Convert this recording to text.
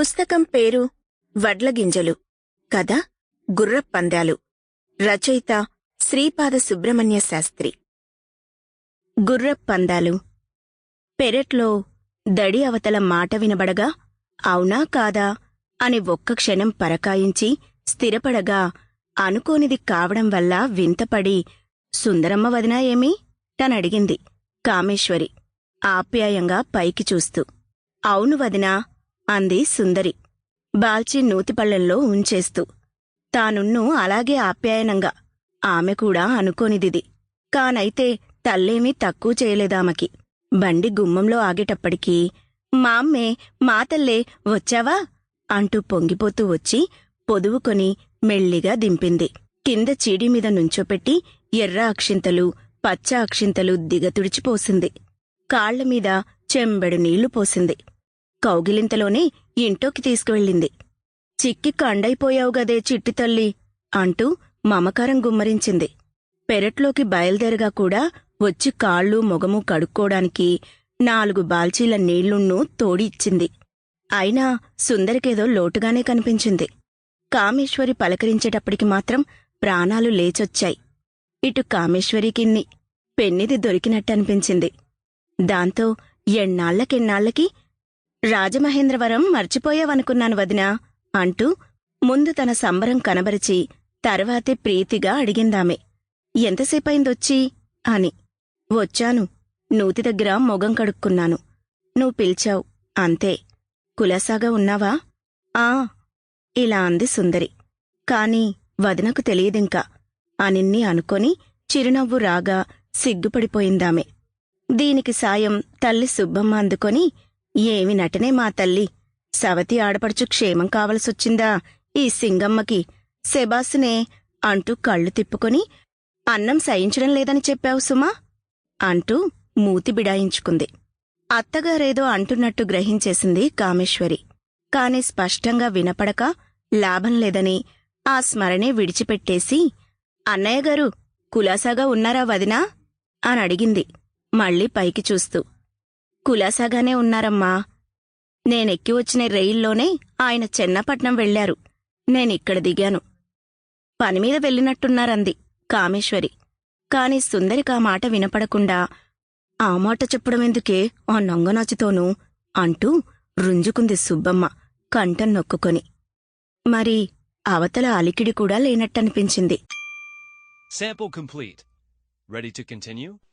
పుస్తకం పేరు వడ్లగింజలు. కథ గుర్రపందాలు. రచయిత శ్రీపాద సుబ్రహ్మణ్య శాస్త్రి. గుర్రపందాలు. పెరట్లో దడి అవతల మాట వినబడగా అవునా కాదా అని ఒక్క క్షణం పరకాయించి స్థిరపడగా అనుకోనిది కావడం వల్ల వింతపడి సుందరమ్మ వదినా ఏమీ? తనడిగింది కామేశ్వరి ఆప్యాయంగా పైకి చూస్తూ. అవును వదినా అంది సుందరి. బాల్చి నూతిపళ్ళెంలో ఉంచేస్తూ. తానున్ను అలాగే ఆప్యాయనంగా ఆమె కూడా అనుకోనిదిది. కానైతే తల్లేమీ తక్కువ చేయలేదామకి. బండి గుమ్మంలో ఆగేటప్పటికీ మామ్మే మా తల్లే వచ్చావా? అంటూ పొంగిపోతూ వచ్చి పొదువుకొని మెల్లిగా దింపింది. కింద చీడిమీద నుంచోపెట్టి ఎర్ర అక్షింతలు పచ్చ అక్షింతలు దిగతుడిచిపోసింది కాళ్ళమీద చెంబెడు నీళ్ళు పోసింది. కౌగిలింతలోనే ఇంటోకి తీసుకువెళ్ళింది. చిక్కి కండైపోయావు గదే చిట్టి తల్లి అంటూ మమకారం గుమ్మరించింది. పెరట్లోకి బయలుదేరగా కూడా వచ్చి కాళ్ళు మొగము కడుక్కోడానికి నాలుగు బాల్చీల నీళ్ళున్నూ తోడి ఇచ్చింది. అయినా సుందరికేదో లోటుగానే కనిపించింది. కామేశ్వరి పలకరించేటప్పటికి మాత్రం ప్రాణాలు లేచొచ్చాయి. ఇటు కామేశ్వరికిన్ని పెన్నిది దొరికినట్టనిపించింది. దాంతో ఎన్నాళ్ళకెన్నాళ్ళకి రాజమహేంద్రవరం మర్చిపోయావనుకున్నాను వదినా అంటూ ముందు తన సంబరం కనబరిచి తర్వాతే ప్రీతిగా అడిగిందామె. ఎంతసేపైందొచ్చి అని. వచ్చాను. నూతి దగ్గర మొగం కడుక్కున్నాను. నువ్వు పిలిచావు. అంతే. కులాసాగా ఉన్నావా? ఆ ఇలా అంది సుందరి. కాని వదినకు తెలియదింకా. అనిన్ని అనుకొని చిరునవ్వు రాగా సిగ్గుపడిపోయిందామె. దీనికి సాయం తల్లి సుబ్బమ్మ అందుకొని ఏమి నటనే మా తల్లి. సవతి ఆడపడుచు క్షేమం కావలసొచ్చిందా ఈ సింగమ్మకి? సెబాసునే అంటూ కళ్ళు తిప్పుకొని అన్నం సహించడం లేదని చెప్పావు సుమా? అంటూ మూతి బిడాయించుకుంది. అత్తగారేదో అంటున్నట్టు గ్రహించేసింది కామేశ్వరి. కాని స్పష్టంగా వినపడక లాభం లేదని ఆ స్మరణే విడిచిపెట్టేసి అన్నయ్య గారు కులాసాగా ఉన్నారా వదినా? అని అడిగింది మళ్ళీ పైకి చూస్తూ కులాసాగానే ఉన్నారమ్మా. నేనెక్కి వచ్చిన రైల్లోనే ఆయన చెన్నపట్నం వెళ్ళారు నేనిక్కడ దిగాను. పనిమీద వెళ్ళినట్టున్నారంది కామేశ్వరి. కాని సుందరికి ఆ మాట వినపడకుండా ఆ మాట చెప్పడమెందుకే ఆ నంగనాచితోనూ? అంటూ రుంజుకుంది సుబ్బమ్మ కంఠం నొక్కుకొని. మరి అవతల అలికిడి కూడా లేనట్టనిపించింది. Sample complete. Ready to continue?